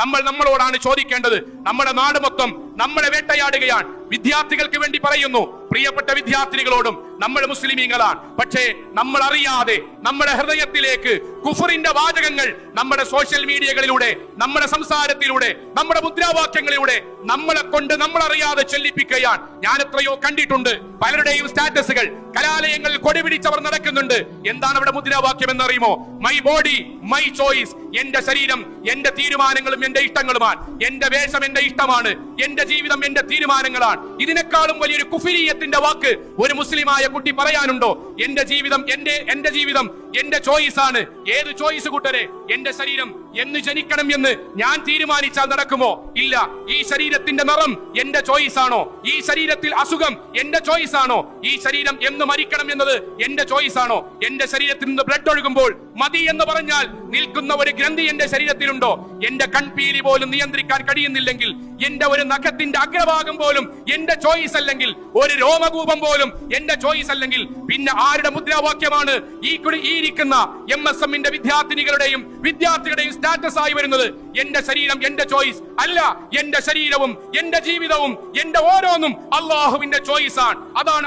നമ്മൾ നമ്മളോടാണ് ചോദിക്കേണ്ടത്. നമ്മുടെ നാട് മൊത്തം നമ്മളെ വേട്ടയാടുകയാണ്. വിദ്യാർത്ഥികൾക്ക് വേണ്ടി പറയുന്നു പ്രിയപ്പെട്ട വിദ്യാർത്ഥികളോടും നമ്മൾ മുസ്ലിമീങ്ങളാണ്. പക്ഷേ നമ്മൾ അറിയാതെ നമ്മുടെ ഹൃദയത്തിലേക്ക് കുഫറിന്റെ വാചകങ്ങൾ നമ്മുടെ സോഷ്യൽ മീഡിയകളിലൂടെ നമ്മുടെ സംസാരത്തിലൂടെ നമ്മുടെ മുദ്രാവാക്യങ്ങളിലൂടെ നമ്മളെ കൊണ്ട് നമ്മൾ അറിയാതെ ചൊല്ലിപ്പിക്കുകയാണ്. ഞാൻ എത്രയോ കണ്ടിട്ടുണ്ട് പലരുടെയും സ്റ്റാറ്റസുകൾ കലാലയങ്ങളിൽ കൊടിപിടിച്ചവർ നടക്കുന്നുണ്ട്. എന്താണ് അവിടെ മുദ്രാവാക്യം എന്ന് അറിയുമോ മൈ ബോഡി മൈ ചോയ്സ് എന്റെ ശരീരം എന്റെ തീരുമാനങ്ങളും എന്റെ ഇഷ്ടങ്ങളുമാണ്. എന്റെ വേഷം എന്റെ ഇഷ്ടമാണ്. എന്റെ ജീവിതം എന്റെ തീരുമാനങ്ങളാണ്. ഇതിനേക്കാളും വലിയൊരു കുഫിരീയത്തിന്റെ വാക്ക് ഒരു മുസ്ലിമായ കുട്ടി പറയാനുണ്ടോ? എന്റെ ജീവിതം എന്റെ എന്റെ ജീവിതം എന്റെ ചോയ്സ് ആണ് ഏത് ചോയ്സ് കൂട്ടരെ? എന്റെ ശരീരം എന്ന് ജനിക്കണം എന്ന് ഞാൻ തീരുമാനിച്ചാൽ നടക്കുമോ? ഇല്ല. ഈ ശരീരത്തിന്റെ നിറം എന്റെ ചോയ്സ് ആണോ? ഈ ശരീരത്തിൽ അസുഖം എന്റെ ചോയ്സ് ആണോ? ഈ ശരീരം എന്ന് മരിക്കണം എന്നത് എന്റെ ചോയ്സ് ആണോ? എന്റെ ശരീരത്തിൽ നിന്ന് ബ്ലഡ് ഒഴുകുമ്പോൾ മതി എന്ന് പറഞ്ഞാൽ നിൽക്കുന്ന ഒരു ഗ്രന്ഥി എന്റെ ശരീരത്തിലുണ്ടോ? എന്റെ കൺപീലി പോലും നിയന്ത്രിക്കാൻ കഴിയുന്നില്ലെങ്കിൽ എന്റെ ഒരു നഖത്തിന്റെ അഗ്രഭാഗം പോലും എന്റെ ചോയ്സ് അല്ലെങ്കിൽ ഒരു രോമകൂപം പോലും എന്റെ ചോയ്സ് അല്ലെങ്കിൽ പിന്നെ ആരുടെ മുദ്രാവാക്യമാണ് ഈ ഈ ഇരിക്കുന്ന എം എസ് എമ്മിന്റെ വിദ്യാർത്ഥിനികളുടെയും വിദ്യാർത്ഥികളുടെയും സ്റ്റാറ്റസ് ആയി വരുന്നത് എന്റെ ശരീരം എന്റെ ചോയ്സ് അല്ല. എന്റെ ശരീരവും എന്റെ ജീവിതവും എന്റെ ഓരോന്നും അള്ളാഹുവിന്റെ ചോയ്സ് ആണ്. അതാണ്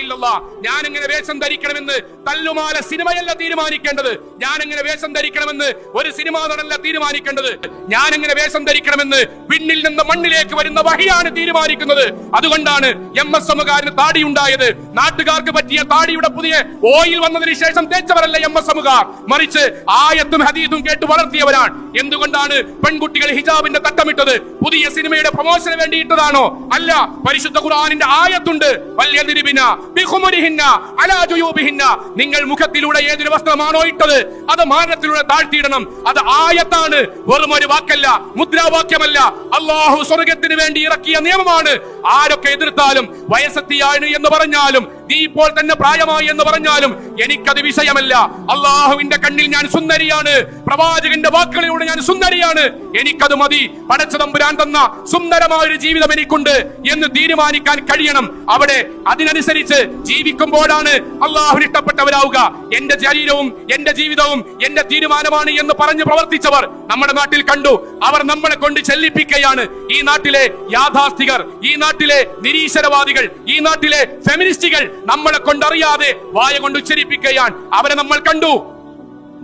ഇല്ലല്ലാഹ് ഞാൻ എങ്ങനെ വേഷം ധരിക്കണമെന്ന് തല്ലുമാല സിനിമയല്ല തീരുമാനിക്കേണ്ടത്. ഞാൻ എങ്ങനെ വേഷം ധരിക്കണമെന്ന് ഒരു സിനിമാ നടനല്ല തീരുമാനിക്കേണ്ടത്. ഞാൻ എങ്ങനെ വേഷം ധരിക്കണമെന്ന് പിന്നിൽ നിന്ന് മണ്ണിലേക്ക് വരുന്ന വഹിയാണ് തീരുമാനിക്കുന്നത്. അതുകൊണ്ടാണ് എം എസ് എമ്മുകാരന് താടി ഉണ്ടായത് നാട്ടുകാർക്ക് പറ്റിയ താടിയുടെ പുതിയ ഓയിൽ വന്നതിന് ശേഷം തേച്ചവരല്ല എം എസ് എമ്മുകാർ? മറിച്ച് ആയത്തും ഹദീസും കേട്ട് വളർത്തിയവരാണ്. എന്തുകൊണ്ടാണ് പെൺകുട്ടികൾ ഹിജാബിന്റെ തട്ടമിട്ടത്? പുതിയ സിനിമയുടെ പ്രമോഷന് വേണ്ടി ഇട്ടതാണോ? അല്ല പരിശുദ്ധ ഖുർആാനിന്റെ ആയത്തുണ്ട്. നിങ്ങൾ മുഖത്തിലൂടെ ഏതൊരു വസ്ത്രമാണോ ഇട്ടത്? അത് മാനത്തിലൂടെ താഴ്ത്തിയിടണം. അത് ആയത്താണ്. വെറും ഒരു വാക്കല്ല മുദ്രാവാക്യമല്ല. അള്ളാഹു സ്വർഗത്തിന് വേണ്ടി ഇറക്കിയ നിയമമാണ്. ആരൊക്കെ എതിർത്താലും വയസ്സെത്തിയാണ് എന്ന് പറഞ്ഞാലും നീ ഇപ്പോൾ തന്നെ പ്രായമായി എന്ന് പറഞ്ഞാലും എനിക്കത് വിഷയമല്ല. അള്ളാഹുവിന്റെ കണ്ണിൽ ഞാൻ സുന്ദരിയാണ്. പ്രവാചകന്റെ വാക്കുകളിലൂടെ ഞാൻ സുന്ദരിയാണ്. എനിക്കത് മതി. പടച്ചതമ്പുരാൻ തന്ന സുന്ദരമായ ഒരു ജീവിതം എനിക്കുണ്ട് എന്ന് തീരുമാനിക്കാൻ കഴിയണം. അവിടെ അതിനനുസരിച്ച് ജീവിക്കുമ്പോഴാണ് അള്ളാഹു ഇഷ്ടപ്പെട്ടവരാവുക. എന്റെ ശരീരവും എന്റെ ജീവിതവും എന്റെ തീരുമാനമാണ് എന്ന് പറഞ്ഞു പ്രവർത്തിച്ചവർ നമ്മുടെ നാട്ടിൽ കണ്ടു. അവർ നമ്മളെ കൊണ്ട് ചെല്ലിപ്പിക്കുകയാണ്. ഈ നാട്ടിലെ യാഥാസ്ഥികർ ഈ നാട്ടിലെ നിരീശ്വരവാദികൾ ഈ നാട്ടിലെ ഫെമിനിസ്റ്റുകൾ നമ്മളെ കൊണ്ടറിയാതെ വായ കൊണ്ട് ഉച്ചരിപ്പിക്കുകയാണ്. അവരെ നമ്മൾ കണ്ടു.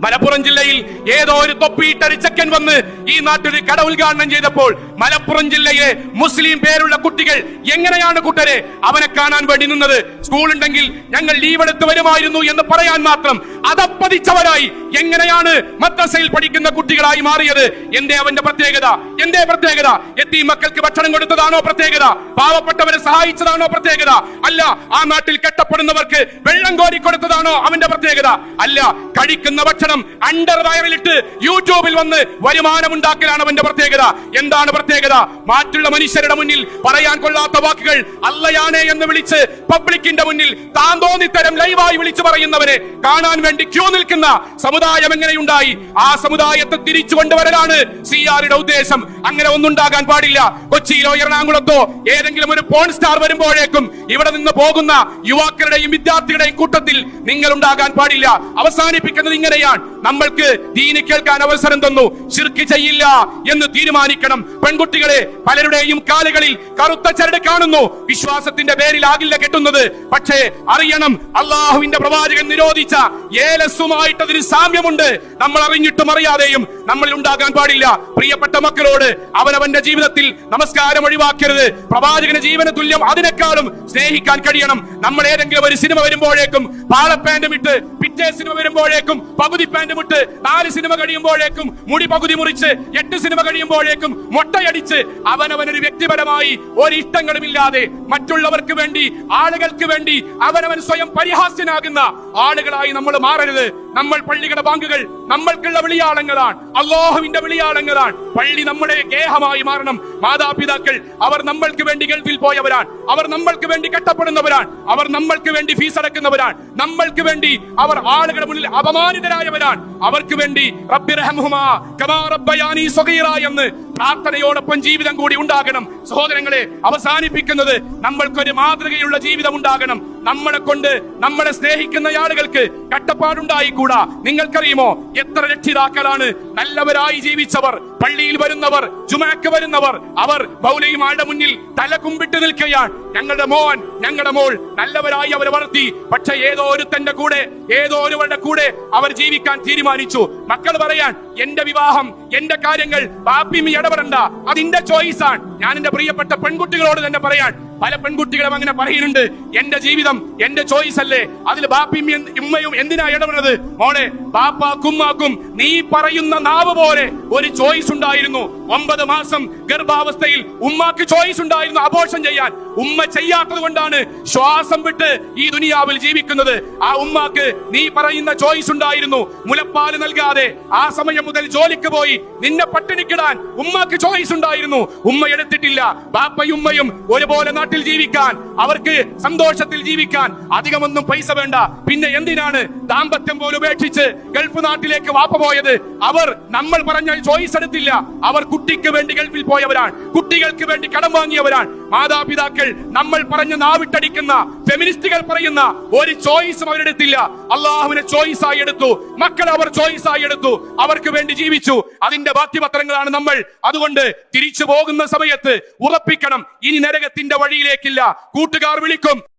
മലപ്പുറം ജില്ലയിൽ ഏതോ ഒരു തൊപ്പിയിട്ടൊരു ചെക്കൻ വന്ന് ഈ നാട്ടിൽ കട ഉദ്ഘാടനം ചെയ്തപ്പോൾ മലപ്പുറം ജില്ലയിലെ മുസ്ലിം പേരുള്ള കുട്ടികൾ എങ്ങനെയാണ് കുട്ടരെ? അവനെ കാണാൻ വേണ്ടി നിന്നത്. സ്കൂൾ ഉണ്ടെങ്കിൽ ഞങ്ങൾ ലീവ് എടുത്ത് വരുമായിരുന്നു എന്ന് പറയാൻ മാത്രം അതപ്പതിച്ചവരായി എങ്ങനെയാണ് മദ്രസയിൽ പഠിക്കുന്ന കുട്ടികളായി മാറിയത്? എന്തേ അവന്റെ പ്രത്യേകത? എന്തേ പ്രത്യേകത? എത്തി മക്കൾക്ക് ഭക്ഷണം കൊടുത്തതാണോ പ്രത്യേകത? പാവപ്പെട്ടവരെ സഹായിച്ചതാണോ പ്രത്യേകത? അല്ല ആ നാട്ടിൽ കെട്ടപ്പെടുന്നവർക്ക് വെള്ളം കോരി കൊടുത്തതാണോ അവന്റെ പ്രത്യേകത? അല്ല കഴിക്കുന്ന ഭക്ഷണം അണ്ടർ വയറിലിട്ട് യൂട്യൂബിൽ വന്ന് വരുമാനം ഉണ്ടാക്കലാണ് അവന്റെ പ്രത്യേകത. എന്താണ് പ്രത്യേകത? മാറ്റുള്ള മനുഷ്യരുടെ മുന്നിൽ പറയാൻ കൊള്ളാത്ത വാക്കുകൾ അല്ലയാണ് എന്ന് വിളിച്ച് പബ്ലിക്കിന്റെ മുന്നിൽ താൻ തോന്നിത്തരം ലൈവായി വിളിച്ചു പറയുന്നവനെ കാണാൻ വേണ്ടി ക്യൂ നിൽക്കുന്ന സമുദായം എങ്ങനെയുണ്ടായി? ആ സമുദായത്തെ തിരിച്ചു കൊണ്ടുവരലാണ് സി ആറുടെ ഉദ്ദേശം. അങ്ങനെ ഒന്നും ഒന്നുണ്ടാകാൻ പാടില്ല. കൊച്ചിയിലോ എറണാകുളത്തോ ഏതെങ്കിലും ഒരു പോൺ സ്റ്റാർ വരുമ്പോഴേക്കും ഇവിടെ നിന്ന് പോകുന്ന യുവാക്കളുടെയും വിദ്യാർത്ഥികളുടെയും കൂട്ടത്തിൽ നിങ്ങൾ ഉണ്ടാകാൻ പാടില്ല. അവസാനിപ്പിക്കുന്നത് ഇങ്ങനെയാണ്. നമ്മൾക്ക് ദീന് കേൾക്കാൻ അവസരം തന്നു. ശിർക്ക് ചെയ്യില്ല എന്ന് തീരുമാനിക്കണം. പെൺകുട്ടികളെ പലരുടെയും കാലുകളിൽ കറുത്ത ചരട് കാണുന്നു. വിശ്വാസത്തിന്റെ പേരിൽ പേരിലാകില്ല കെട്ടുന്നത്. പക്ഷേ അറിയണം അള്ളാഹുവിന്റെ പ്രവാചകൻ നിരോധിച്ച ഏലസുമായിട്ട് അതിന് സാമ്യമുണ്ട്. നമ്മൾ അറിഞ്ഞിട്ടും അറിയാതെയും നമ്മളിൽ ഉണ്ടാകാൻ പാടില്ല. പ്രിയപ്പെട്ട മക്കളോട് അവനവന്റെ ജീവിതത്തിൽ നമസ്കാരം ഒഴിവാക്കരുത്. പ്രവാചകന് ജീവന തുല്യം അതിനേക്കാളും സ്നേഹിക്കാൻ കഴിയണം. നമ്മൾ ഏതെങ്കിലും ഒരു സിനിമ വരുമ്പോഴേക്കും പാളപ്പാൻഡും ഇട്ട് പിറ്റേ സിനിമ വരുമ്പോഴേക്കും പകുതി പാന്റ് മുട്ട് നാല് സിനിമ കഴിയുമ്പോഴേക്കും മുടി പകുതി മുറിച്ച് എട്ട് സിനിമ കഴിയുമ്പോഴേക്കും മൊട്ടയടിച്ച് അവനവനൊരു വ്യക്തിപരമായി ഒരിഷ്ടങ്ങളും ഇല്ലാതെ മറ്റുള്ളവർക്ക് വേണ്ടി ആളുകൾക്ക് വേണ്ടി അവനവൻ സ്വയം പരിഹാസ്യനാകുന്ന ആളുകളായി നമ്മൾ മാറരുത്. നമ്മൾ പള്ളികളുടെ ബാങ്കുകൾ നമ്മൾക്കുള്ള വിളിയാളങ്ങളാണ്. അള്ളാഹുവിന്റെ വിളിയാളങ്ങളാണ്. പള്ളി നമ്മുടെ ഗേഹമായി മാറണം. മാതാപിതാക്കൾ അവർ നമ്മൾക്ക് വേണ്ടി ഗൾഫിൽ പോയവരാണ്. അവർ നമ്മൾക്ക് വേണ്ടി കെട്ടപ്പെടുന്നവരാണ്. അവർ നമ്മൾക്ക് വേണ്ടി ഫീസ് അടക്കുന്നവരാണ്. നമ്മൾക്ക് വേണ്ടി അവർ ആളുകളുടെ മുന്നിൽ അപമാനിതരായവരാണ്. അവർക്ക് വേണ്ടി എന്ന് പ്രാർത്ഥനയോടൊപ്പം ജീവിതം കൂടി ഉണ്ടാകണം. സഹോദരങ്ങളെ അവസാനിപ്പിക്കുന്നത് നമ്മൾക്കൊരു മാതൃകയുള്ള ജീവിതം ഉണ്ടാകണം. നമ്മളെ കൊണ്ട് നമ്മളെ സ്നേഹിക്കുന്ന ആളുകൾക്ക് കട്ടപ്പാടുണ്ടായിക്കൂടാ. നിങ്ങൾക്കറിയുമോ? എത്ര രക്ഷിതാക്കളാണ്? നല്ലവരായി ജീവിച്ചവർ പള്ളിയിൽ വരുന്നവർ ജുമാക്ക് വരുന്നവർ അവർ മൗലയുമാരുടെ മുന്നിൽ തല കുമ്പിട്ട് നിൽക്കുകയാണ് ഞങ്ങളുടെ മോൻ ഞങ്ങളുടെ മോൾ നല്ലവരായി അവരെ വളർത്തി. പക്ഷെ ഏതോ ഒരുത്തന്റെ കൂടെ ഏതോ ഒരുവരുടെ കൂടെ അവർ ജീവിക്കാൻ തീരുമാനിച്ചു. മക്കൾ പറയാൻ എന്റെ വിവാഹം എന്റെ കാര്യങ്ങൾ ബാപ്പിമി ഇടപെടണ്ട. അതിന്റെ ആണ്. ഞാൻ എന്റെ പ്രിയപ്പെട്ട പെൺകുട്ടികളോട് തന്നെ പറയാൻ പല പെൺകുട്ടികളും അങ്ങനെ പറയുന്നുണ്ട് എന്റെ ജീവിതം എന്റെ ചോയ്സ് അല്ലേ? അതിൽ ബാപ്പിയും ഉമ്മയും എന്തിനാ ഇടപെടുന്നത്? മോളെ ബാപ്പാക്കും ഉമ്മാക്കും നീ പറയുന്ന നാവ് പോലെ ഒരു ചോയ്സ് ഉണ്ടായിരുന്നു. ഒമ്പത് മാസം ഗർഭാവസ്ഥയിൽ ഉമ്മാക്ക് ചോയ്സ് ഉണ്ടായിരുന്നു അബോഷം ചെയ്യാൻ. ഉമ്മ ചെയ്യാത്തത് കൊണ്ടാണ് ശ്വാസം വിട്ട് ഈ ദുനിയാവിൽ ജീവിക്കുന്നത്. ആ ഉമ്മാക്ക് നീ പറയുന്ന ചോയ്സ് ഉണ്ടായിരുന്നു. മുലപ്പാൽ നൽകാതെ ആ സമയം മുതൽ ജോലിക്ക് പോയി. നിന്നെ പട്ടിണിക്കിടാൻ ഉമ്മാക്ക് ചോയ്സ് ഉണ്ടായിരുന്നു. ഉമ്മ എടുത്തിട്ടില്ല. ബാപ്പയും ഉമ്മയും ഒരുപോലെ നാട്ടിൽ ജീവിക്കാൻ അവർക്ക് സന്തോഷത്തിൽ ജീവിക്കാൻ അധികമൊന്നും പൈസ വേണ്ട. പിന്നെ എന്തിനാണ് ദാമ്പത്യം പോലും ഉപേക്ഷിച്ച് ഗൾഫ് നാട്ടിലേക്ക് വാപ്പ പോയത് അവർ നമ്മൾ പറഞ്ഞ ചോയ്സ് എടുത്തില്ല. അവർ കുട്ടിക്ക് വേണ്ടി ഗൾഫിൽ പോയവരാണ്. കുട്ടികൾക്ക് വേണ്ടി കടം വാങ്ങിയവരാണ്. മാതാപിതാക്കൾ നമ്മൾ പറഞ്ഞ നാവിട്ടടിക്കുന്ന ഫെമിനിസ്റ്റുകൾ പറയുന്ന ഒരു ചോയ്സും അവരെടുത്തില്ല അള്ളാഹുവിനെ ചോയ്സ് ആയി എടുത്തു. മക്കൾ അവർ ചോയ്സ് ആയി എടുത്തു. അവർക്ക് വേണ്ടി ജീവിച്ചു. അതിന്റെ ബാധ്യപത്രങ്ങളാണ് നമ്മൾ. അതുകൊണ്ട് തിരിച്ചു പോകുന്ന സമയത്ത് ഉറപ്പിക്കണം. ഇനി നരകത്തിന്റെ വഴിയിലേക്കില്ല. കൂട്ടുകാർ വിളിക്കും.